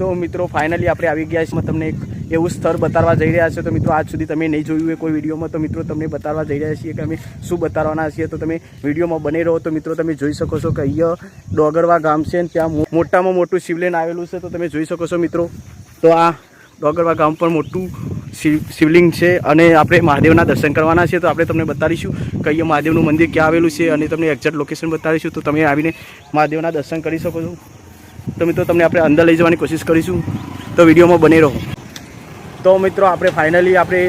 તો મિત્રો ફાઇનલી આપણે આવી ગયા છીએ. તમને એક એવું સ્થળ બતાવવા જઈ રહ્યા છે. તો મિત્રો, આજ સુધી તમે નહીં જોયું હોય કોઈ વિડીયોમાં, તો મિત્રો, તમને બતાવવા જઈ રહ્યા છીએ કે અમે શું બતાવવાના છીએ. તો તમે વિડીયોમાં બની રહો. તો મિત્રો, તમે જોઈ શકો છો કે અહીંયા ડોગરવા ગામ છે અને ત્યાં મોટામાં મોટું શિવલેન આવેલું છે. તો તમે જોઈ શકો છો મિત્રો, તો આ ડોગરવા ગામ પર મોટું શિવ શિવલિંગ છે અને આપણે મહાદેવના દર્શન કરવાના છે તો આપણે તમને બતાવીશું કઈ મહાદેવનું મંદિર ક્યાં આવેલું છે અને તમને એક્ઝેક્ટ લોકેશન બતાવીશું. તો તમે આવીને મહાદેવના દર્શન કરી શકો છો. તો મિત્રો તમને આપણે અંદર લઈ જવાની કોશિશ કરીશું. તો વિડીયોમાં બને રહો. તો મિત્રો આપણે ફાઇનલી આપણે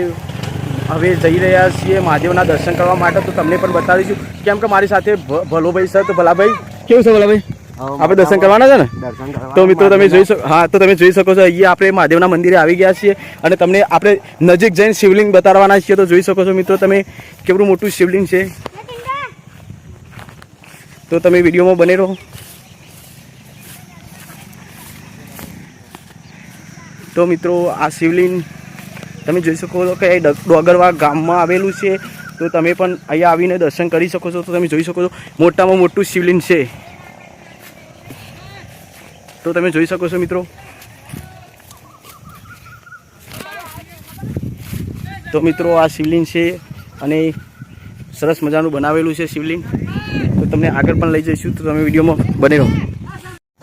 હવે જઈ રહ્યા છીએ મહાદેવના દર્શન કરવા માટે. તો તમને પણ બતાવીશું. કેમ કે મારી સાથે ભલોભાઈ સર તો ભલાભાઈ? કેવું છે ભલાભાઈ? આપણે દર્શન કરવાના છે ને? તો મિત્રો તમે જોઈ શકો હા તો તમે જોઈ શકો છો અહીંયા આપણે મહાદેવના મંદિરે આવી ગયા છીએ. અને તમને આપણે નજીક જઈને શિવલિંગ બતાવવાના છીએ. તો જોઈ શકો છો મિત્રો તમે કેવડું મોટું શિવલિંગ છે. તો તમે વિડીયોમાં બને રહો. તો મિત્રો, આ શિવલિંગ તમે જોઈ શકો છો કે ડોગરવા ગામમાં આવેલું છે. તો તમે પણ અહીંયા આવીને દર્શન કરી શકો છો. તો તમે જોઈ શકો છો, મોટામાં મોટું શિવલિંગ છે. તો તમે જોઈ શકો છો મિત્રો. તો મિત્રો, આ શિવલિંગ છે અને સરસ મજાનું બનાવેલું છે શિવલિંગ. તો તમને આગળ પણ લઈ જઈશું. તો તમે વિડીયોમાં બને રહો.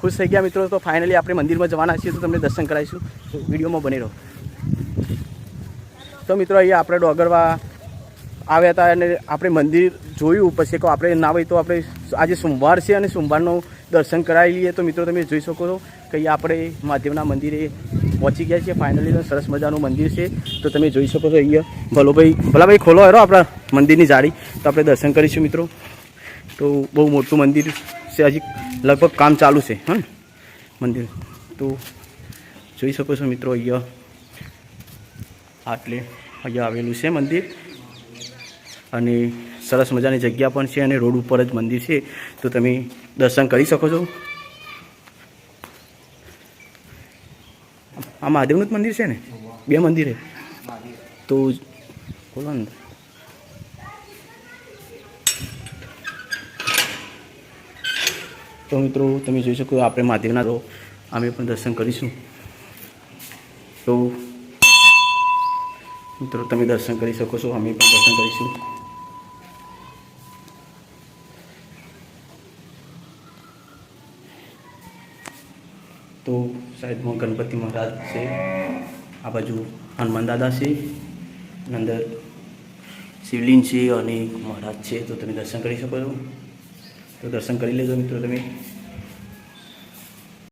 ખુશ થઈ ગયા મિત્રો, તો ફાઇનલી આપણે મંદિરમાં જવાના છીએ, તો તમને દર્શન કરાવીશું. વિડીયોમાં બની રહો. તો મિત્રો, અહીંયા આપણે ડોગરવા આવ્યા હતા અને આપણે મંદિર જોયું, પછી કહો આપણે ના હોય તો આપણે આજે સોમવાર છે અને સોમવારનું દર્શન કરાવી લઈએ. તો મિત્રો, તમે જોઈ શકો છો કે આપણે મહાદેવના મંદિરે પહોંચી ગયા છીએ. ફાઇનલી સરસ મજાનું મંદિર છે. તો તમે જોઈ શકો છો અહીંયા. ભલોભાઈ, ભલાભાઈ ખોલો હેરો આપણા મંદિરની જાળી. તો આપણે દર્શન કરીશું મિત્રો. તો બહુ મોટું મંદિર છે. હજી લગભગ કામ ચાલુ છે હા મંદિર. તો જોઈ શકો છો મિત્રો અહીંયા આટલે અહીંયા આવેલું છે મંદિર. અને સરસ મજાની જગ્યા પણ છે અને રોડ ઉપર જ મંદિર છે. તો તમે દર્શન કરી શકો છો. આ મહાદેવનું જ મંદિર છે ને? બે મંદિરે? તો બોલો ને. તો મિત્રો, તમે જોઈ શકો આપણે મહાદેવના તો અમે પણ દર્શન કરીશું. તો મિત્રો, તમે દર્શન કરી શકો છો, અમે પણ દર્શન કરીશું. તો સાઈડમાં ગણપતિ મહારાજ છે. આ બાજુ હનુમાન દાદા છે અંદર શિવલિંગ છે અને મહારાજ છે. તો તમે દર્શન કરી શકો છો. તો દર્શન કરી લેજો મિત્રો તમે.